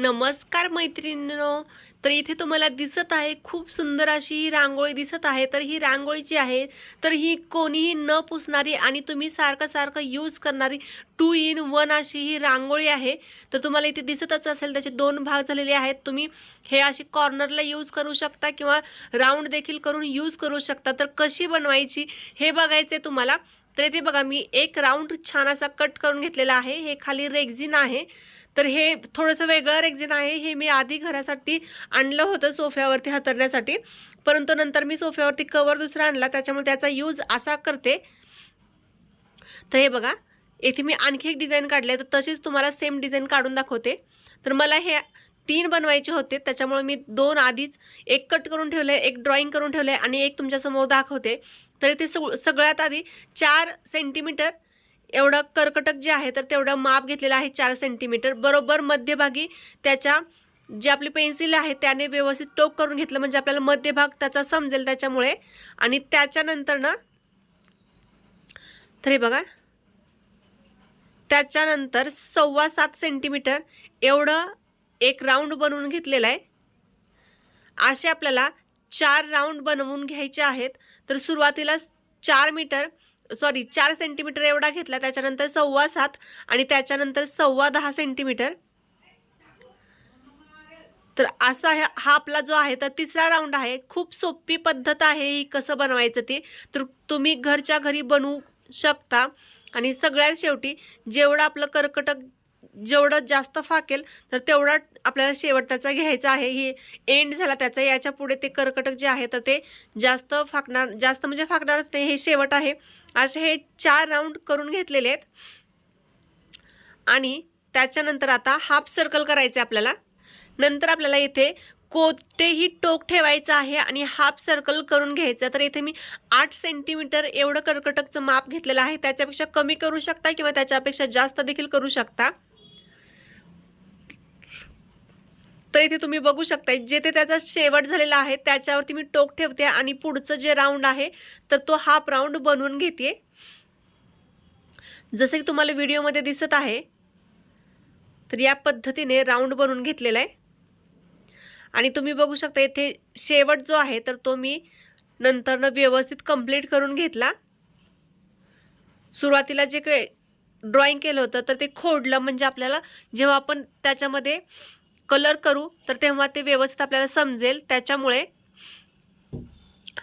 नमस्कार मैत्रिणींनो. तर इथे तुम्हाला दिसत आहे खूप सुंदर अशी ही रांगोळी दिसत आहे. तर ही रांगोळी जी आहे तर ही कोणीही न पुसणारी आणि तुम्ही सारखं सारखं यूज करणारी टू इन वन अशी ही रांगोळी आहे. तर तुम्हाला इथे दिसतच असेल त्याचे दोन भाग झालेले आहेत. तुम्ही हे अशी कॉर्नरला यूज करू शकता किंवा राऊंड देखील करून यूज करू शकता. तर कशी बनवायची हे बघायचं आहे तुम्हाला. तर इथे बघा मी एक राऊंड छान असा कट करून घेतलेला आहे. हे खाली रेग्झिन आहे. तर हे थोडंसं वेगळं रेग्झिन आहे. हे मी आधी घरासाठी आणलं होतं सोफ्यावरती हातरण्यासाठी. परंतु नंतर मी सोफ्यावरती कवर दुसरा आणला. त्याच्यामुळे त्याचा यूज असा करते. तर हे बघा. येथे मी आणखी एक डिझाईन काढले तर तशीच तुम्हाला सेम डिझाईन काढून दाखवते. तर मला हे तीन बनवायचे होते. त्याच्यामुळे मी दोन आधीच एक कट करून ठेवले एक ड्रॉइंग करून ठेवले आणि एक तुमच्यासमोर दाखवते. तर इथे सग सगळ्यात आधी चार सेंटीमीटर एवढं कर्कटक जे आहे तर तेवढं माप घेतलेलं आहे चार सेंटीमीटर बरोबर मध्यभागी त्याच्या जे आपली पेन्सिल आहे त्याने व्यवस्थित टोक करून घेतलं. म्हणजे आपल्याला मध्यभाग त्याचा समजेल त्याच्यामुळे. आणि त्याच्यानंतर ना तर हे बघा. त्याच्यानंतर सव्वा सात सेंटीमीटर एवढं एक राऊंड बनवून घेतलेलं आहे. असे आपल्याला चार राऊंड बनवून घ्यायचे आहेत. तर सुरुवातीला चार मीटर सॉरी चार सेंटीमीटर एवढा घेतला त्याच्यानंतर सव्वा सात आणि त्याच्यानंतर सव्वा दहा सेंटीमीटर तर असा हा हा आपला जो आहे तर तिसरा राऊंड आहे. खूप सोपी पद्धत आहे ही कसं बनवायचं ते. तर तुम्ही घरच्या घरी बनवू शकता. आणि सगळ्यात शेवटी जेवढं आपलं कर्कटक जेवढं जास्त फाकेल तर तेवढा आपल्याला शेवट त्याचा घ्यायचा आहे. ही एंड झाला त्याचा. याच्यापुढे ते कर्कटक जे आहे तर ते जास्त फाकणार जास्त म्हणजे फाकणारच नाही. हे शेवट आहे. असे हे चार राऊंड करून घेतलेले आहेत. आणि त्याच्यानंतर आता हाफ सर्कल करायचे आपल्याला. नंतर आपल्याला इथे कोणतेही टोक ठेवायचं आहे आणि हाफ सर्कल करून घ्यायचं तर इथे मी आठ सेंटीमीटर एवढं कर्कटकचं माप घेतलेलं आहे. त्याच्यापेक्षा कमी करू शकता किंवा त्याच्यापेक्षा जास्त देखील करू शकता. तर इथे तुम्ही बघू शकता जेथे त्याचा शेवट झालेला आहे त्याच्यावरती मी टोक ठेवते आणि पुढचं जे राऊंड आहे तर तो हाफ राऊंड बनवून घेते. जसं की तुम्हाला व्हिडिओमध्ये दिसत आहे तर या पद्धतीने राऊंड बनवून घेतलेला आहे. आणि तुम्ही बघू शकता इथे शेवट जो आहे तर तो मी नंतरनं व्यवस्थित कंप्लीट करून घेतला. सुरुवातीला जे काही ड्रॉइंग केलं होतं तर ते खोडलं म्हणजे आपल्याला जेव्हा आपण त्याच्यामध्ये कलर करू तर तेव्हा ते व्यवस्थित आपल्याला समजेल. त्याच्यामुळे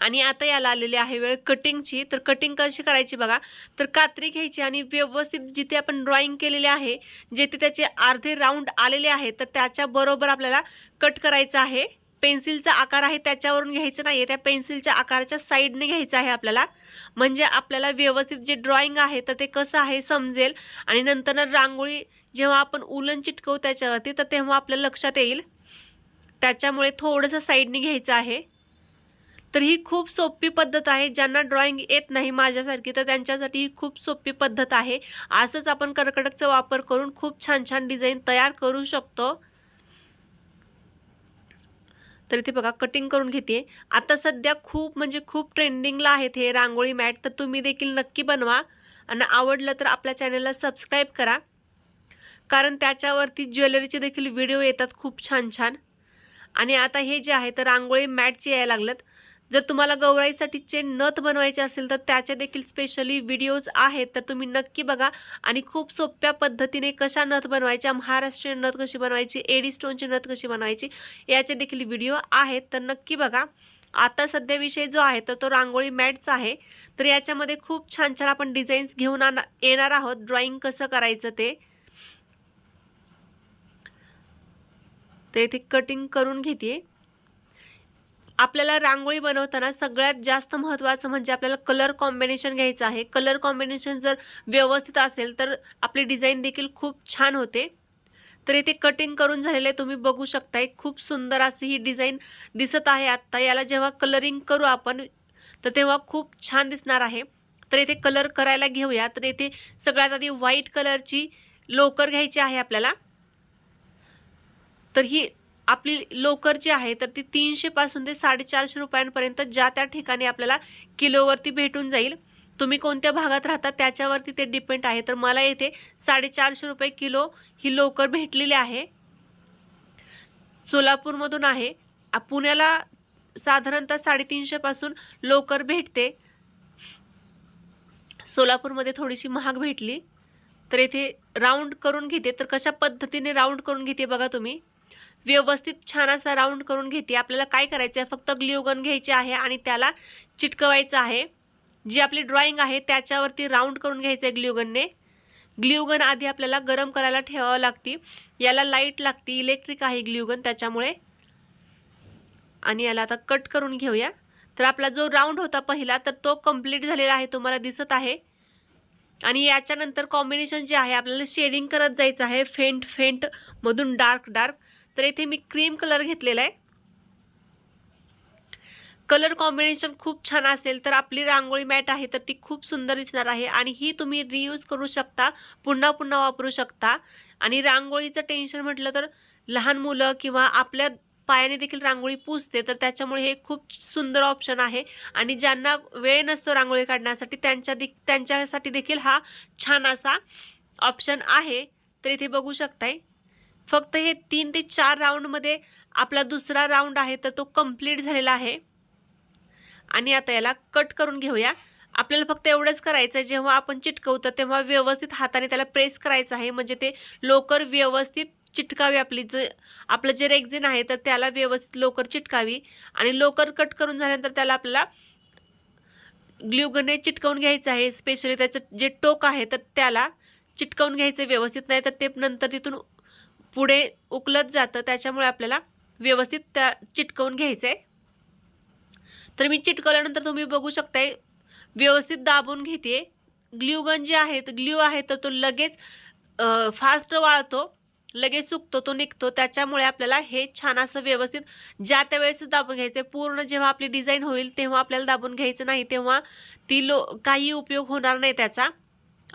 आणि आता याला आलेली आहे वेळ कटिंगची. तर कटिंग कशी करायची बघा. तर कात्री घ्यायची आणि व्यवस्थित जिथे आपण ड्रॉइंग केलेले आहे जिथे त्याचे अर्धे राऊंड आलेले आहे तर त्याच्याबरोबर आपल्याला कट करायचं आहे. पेन्सिलचा आकार आहे त्याच्यावरून घ्यायचं नाही आहे त्या पेन्सिलच्या आकाराच्या साईडने घ्यायचं आहे आपल्याला. म्हणजे आपल्याला व्यवस्थित जे ड्रॉइंग आहे तर ते कसं आहे समजेल. आणि नंतर रांगोळी जेव्हा आपण उलन चिटकवू त्याच्यावरती तर तेव्हा आपल्या लक्षात येईल. त्याच्यामुळे थोडंसं साईडने घ्यायचं आहे. तर ही खूप सोपी पद्धत आहे. ज्यांना ड्रॉइंग येत नाही माझ्यासारखी तर त्यांच्यासाठी ही खूप सोपी पद्धत आहे. असंच आपण कर्कटकचा वापर करून खूप छान छान डिझाईन तयार करू शकतो. तर इथे बघा कटिंग करून घेते आता सध्या खूप म्हणजे खूप ट्रेंडिंगला आहेत हे रांगोळी मॅट तर तुम्ही देखील नक्की बनवा. आणि आवडलं तर आपल्या चॅनलला सबस्क्राईब करा. कारण त्याच्यावरती ज्वेलरीचे देखील व्हिडिओ येतात खूप छान छान आणि आता हे जे आहे तर रांगोळी मॅटचे यायला लागलं जर तुम्हाला गौराईसाठीचे नथ बनवायचे असेल तर त्याचे देखील स्पेशली व्हिडिओज आहेत. तर तुम्ही नक्की बघा. आणि खूप सोप्या पद्धतीने कशा नथ बनवायच्या महाराष्ट्रीयन नथ कशी बनवायची एडी स्टोनची नथ कशी बनवायची याचे देखील व्हिडिओ आहेत. तर नक्की बघा. आता सध्या विषय जो आहे तर तो रांगोळी मॅटचा आहे. तर याच्यामध्ये खूप छान छान आपण डिझाईन्स घेऊन येणार आहोत. ड्रॉइंग कसं करायचं ते. तर इथे कटिंग करून घेते आपल्याला रांगोळी बनवताना सगळ्यात जास्त महत्त्वाचं म्हणजे आपल्याला कलर कॉम्बिनेशन घ्यायचं आहे. कलर कॉम्बिनेशन जर व्यवस्थित असेल तर आपली डिझाईन देखील खूप छान होते. तर इथे कटिंग करून झालेले तुम्ही बघू शकताय. खूप सुंदर अशी ही डिझाईन दिसत आहे आत्ता. याला जेव्हा कलरिंग करू आपण तर तेव्हा खूप छान दिसणार आहे. तर इथे कलर करायला घेऊया. तर इथे सगळ्यात आधी व्हाईट कलरची लोकर घ्यायची आहे आपल्याला. तर ही आपली लोकर जी आहे तर ती तीनशेपासून ते साडेचारशे रुपयांपर्यंत ज्या त्या ठिकाणी आपल्याला किलोवरती भेटून जाईल तुम्ही कोणत्या भागात राहता त्याच्यावरती ते डिपेंड आहे. तर मला येथे साडेचारशे रुपये किलो ही लोकर भेटलेली आहे. सोलापूरमधून आहे. पुण्याला साधारणतः साडेतीनशेपासून लोकर भेटते. सोलापूरमध्ये थोडीशी महाग भेटली. तर इथे राऊंड करून घेते. तर कशा पद्धतीने राऊंड करून घेते बघा तुम्ही. व्यवस्थित छान असा राऊंड करून घेते. आपल्याला काय करायचं आहे फक्त ग्लिओगन घ्यायचे आहे आणि त्याला चिटकवायचं आहे. जी आपली ड्रॉइंग आहे त्याच्यावरती राऊंड करून घ्यायचं आहे ग्ल्यूगनने ग्ल्यूगन आधी आपल्याला गरम करायला ठेवावं लागते. याला लाइट लागते इलेक्ट्रिक आहे ग्ल्यूगन त्याच्यामुळे. आणि याला आता कट करून घेऊया. तर आपला जो राऊंड होता पहिला तर तो कंप्लीट झालेला आहे तुम्हाला दिसत आहे. आणि याच्यानंतर कॉम्बिनेशन जे आहे आपल्याला शेडिंग करत जायचं आहे फेंट फेंट मधून डार्क डार्क तर इथे मी क्रीम कलर घेतलेला आहे. कलर कॉम्बिनेशन खूप छान असेल तर आपली रांगोळी मॅट आहे तर ती खूप सुंदर दिसणार आहे आणि ही तुम्ही रियूज करू शकता पुन्हा पुन्हा वापरू शकता. आणि रांगोळीचं टेन्शन म्हटलं तर लहान मुलं किंवा आपल्या पायाने देखील रांगोळी पुसते तर त्याच्यामुळे हे खूप सुंदर ऑप्शन आहे. आणि ज्यांना वेळ नसतो रांगोळी काढण्यासाठी त्यांच्या दे त्यांच्यासाठी देखील हा छान असा ऑप्शन आहे. तर इथे बघू शकताय. फक्त हे तीन ते चार राऊंडमध्ये आपला दुसरा राऊंड आहे तर तो कंप्लीट झालेला आहे. आणि आता याला कट करून घेऊया. आपल्याला फक्त एवढंच करायचं आहे जेव्हा आपण चिटकवतो तेव्हा व्यवस्थित हाताने त्याला प्रेस करायचं आहे. म्हणजे ते लोकर व्यवस्थित चिटकावी आपली जे आपलं जे रेक्झिन आहे तर त्याला व्यवस्थित लोकर चिटकावी. आणि लोकर कट करून झाल्यानंतर त्याला आपल्याला ग्ल्यूगनने चिटकवून घ्यायचं आहे. स्पेशली त्याचं जे टोक आहे तर त्याला चिटकवून घ्यायचं व्यवस्थित नाही तर ते नंतर तिथून पुढे उकलत जातं त्याच्यामुळे आपल्याला व्यवस्थित त्या चिटकवून घ्यायचं आहे तर मी चिटकवल्यानंतर तुम्ही बघू शकताय व्यवस्थित दाबून घेते ग्ल्यूगन जे आहे तर ग्ल्यू आहे तर तो लगेच फास्ट वाळतो लगेच सुकतो तो निघतो. त्याच्यामुळे आपल्याला हे छान असं व्यवस्थित ज्या त्या वेळेस दाबून घ्यायचं आहे पूर्ण जेव्हा आपली डिझाईन होईल तेव्हा आपल्याला दाबून घ्यायचं नाही तेव्हा ती लो काही उपयोग होणार नाही त्याचा.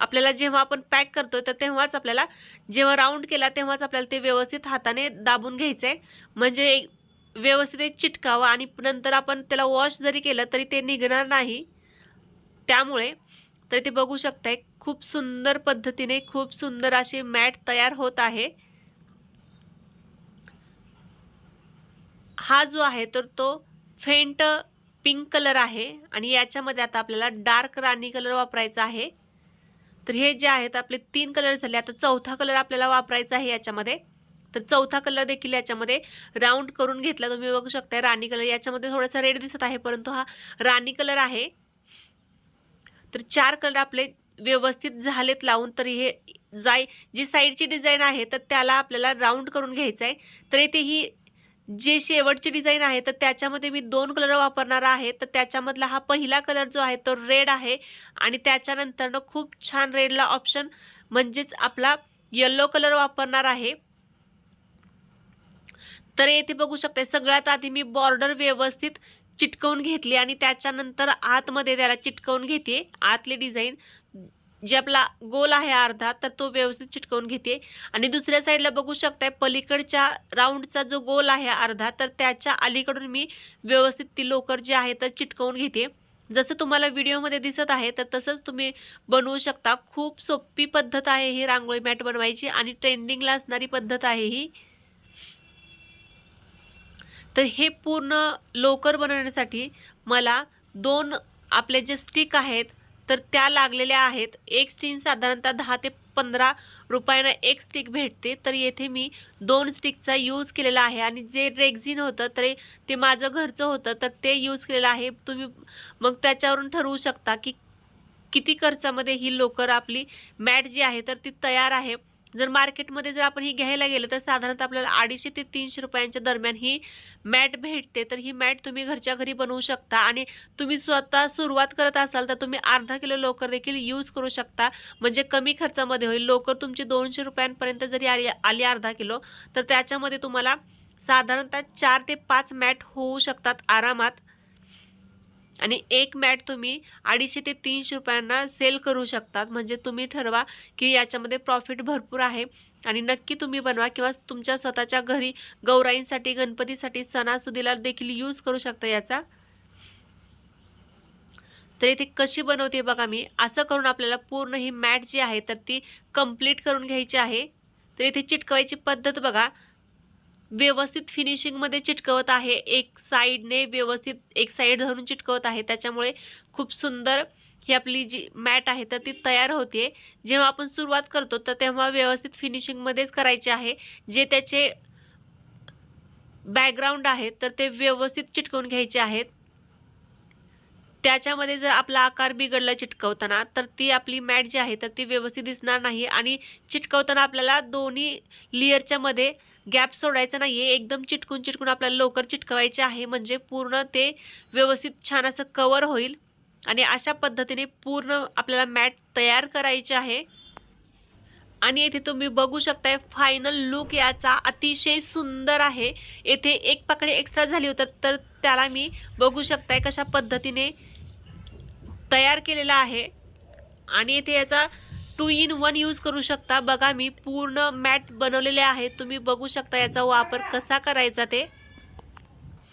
आपल्याला जेव्हा आपण पॅक करतो तर तेव्हाच आपल्याला जेव्हा राऊंड केला तेव्हाच आपल्याला ते व्यवस्थित हाताने दाबून घ्यायचं आहे म्हणजे व्यवस्थित चिटकावं आणि नंतर आपण त्याला वॉश जरी केलं तरी ते निघणार नाही. त्यामुळे तर ते बघू शकताय खूप सुंदर पद्धतीने खूप सुंदर अशी मॅट तयार होत आहे. हा जो आहे तर तो फेंट पिंक कलर आहे आणि याच्यामध्ये आता आपल्याला डार्क राणी कलर वापरायचा आहे. तर हे जे आहेत आपले तीन कलर झाले. आता चौथा कलर आपल्याला वापरायचा आहे याच्यामध्ये. तर चौथा कलर देखील याच्यामध्ये राऊंड करून घेतला. तुम्ही बघू शकता राणी कलर याच्यामध्ये थोडासा रेड दिसत आहे परंतु हा राणी कलर आहे. तर चार कलर आपले व्यवस्थित झालेत लावून तर हे जाय जी साईडची डिझाईन आहे तर त्याला आपल्याला राऊंड करून घ्यायचं आहे तर इथे ही जे शेवटची डिझाईन आहे तर त्याच्यामध्ये मी दोन कलर वापरणार आहे तर त्याच्यामधला हा पहिला कलर जो आहे तो रेड आहे. आणि त्याच्यानंतरनं खूप छान रेडला ऑप्शन म्हणजेच आपला येल्लो कलर वापरणार आहे. तर येथे बघू शकते सगळ्यात आधी मी बॉर्डर व्यवस्थित चिटकवून घेतली आणि त्याच्यानंतर आतमध्ये त्याला चिटकवून घेते आतली डिझाईन जे आपला गोल आहे अर्धा तर तो व्यवस्थित चिटकवून घेते. आणि दुसऱ्या साईडला बघू शकताय पलीकडच्या राऊंडचा जो गोल आहे अर्धा तर त्याच्या अलीकडून मी व्यवस्थित ती लोकर जी आहे तर चिटकवून घेते. जसं तुम्हाला व्हिडिओमध्ये दिसत आहे तर तसंच तुम्ही बनवू शकता. खूप सोपी पद्धत आहे ही रांगोळी मॅट बनवायची आणि ट्रेंडिंगला असणारी पद्धत आहे ही. तर हे पूर्ण लोकर बनवण्यासाठी मला दोन आपले जे स्टिक आहेत तर त्या लागलेल्या आहेत. एक स्टीन साधारणतः दहा ते पंधरा रुपयानं एक स्टिक भेटते. तर येथे मी दोन स्टिकचा यूज केलेला आहे. आणि जे रेग्झिन होतं तर ते माझं घरचं होतं तर ते यूज केलेलं आहे. तुम्ही मग त्याच्यावरून ठरवू शकता की किती खर्चामध्ये ही लोकर आपली मॅट जी आहे तर ती तयार आहे. जर मार्केटमध्ये जर आपण ही घ्यायला गेलं तर साधारणतः आपल्याला अडीचशे ते तीनशे रुपयांच्या दरम्यान ही मॅट भेटते. तर ही मॅट तुम्ही घरच्या घरी बनवू शकता आणि तुम्ही स्वतः सुरुवात करत असाल तर तुम्ही अर्धा किलो लोकर देखील यूज करू शकता. म्हणजे कमी खर्चामध्ये होईल. लोकर तुमची दोनशे रुपयांपर्यंत जरी आली आली अर्धा किलो तर त्याच्यामध्ये तुम्हाला साधारणतः चार ते पाच मॅट होऊ शकतात आरामात. आणि एक मॅट तुम्ही अडीचशे ते तीनशे रुपयांना सेल करू शकतात. म्हणजे तुम्ही ठरवा की याच्यामध्ये प्रॉफिट भरपूर आहे आणि नक्की तुम्ही बनवा किंवा तुमच्या स्वतःच्या घरी गौराईंसाठी गणपतीसाठी सणासुदीला देखील यूज करू शकता याचा. तर इथे कशी बनवते बघा मी. असं करून आपल्याला पूर्ण ही मॅट जी आहे तर ती कंप्लीट करून घ्यायची आहे. तर इथे चिटकवायची पद्धत बघा. व्यवस्थित फिनिशिंगमध्ये चिटकवत आहे. एक साईडने व्यवस्थित एक साईड धरून चिटकवत आहे. त्याच्यामुळे खूप सुंदर ही आपली जी मॅट आहे तर ती तयार होते जेव्हा आपण सुरुवात करतो तर तेव्हा व्यवस्थित फिनिशिंगमध्येच करायचे आहे. जे त्याचे बॅकग्राऊंड आहेत तर ते व्यवस्थित चिटकवून घ्यायचे आहेत. त्याच्यामध्ये जर आपला आकार बिघडला चिटकवताना तर ती आपली मॅट जी आहे तर ती व्यवस्थित दिसणार नाही. आणि चिटकवताना आपल्याला दोन्ही लेअरच्या मध्ये गॅप सोडायचा नाही आहे एकदम चिटकून चिटकून आपल्याला लवकर चिटकवायचे आहे. म्हणजे पूर्ण ते व्यवस्थित छान असं कवर होईल. आणि अशा पद्धतीने पूर्ण आपल्याला मॅट तयार करायचे आहे. आणि येथे तुम्ही बघू शकताय फायनल लुक याचा अतिशय सुंदर आहे. येथे एक पाकळी एक्स्ट्रा झाली होतं तर त्याला मी बघू शकताय कशा पद्धतीने तयार केलेला आहे. आणि येथे याचा टू इन वन यूज करू शकता. बघा मी पूर्ण मॅट बनवलेले आहे. तुम्ही बघू शकता याचा वापर कसा करायचा ते.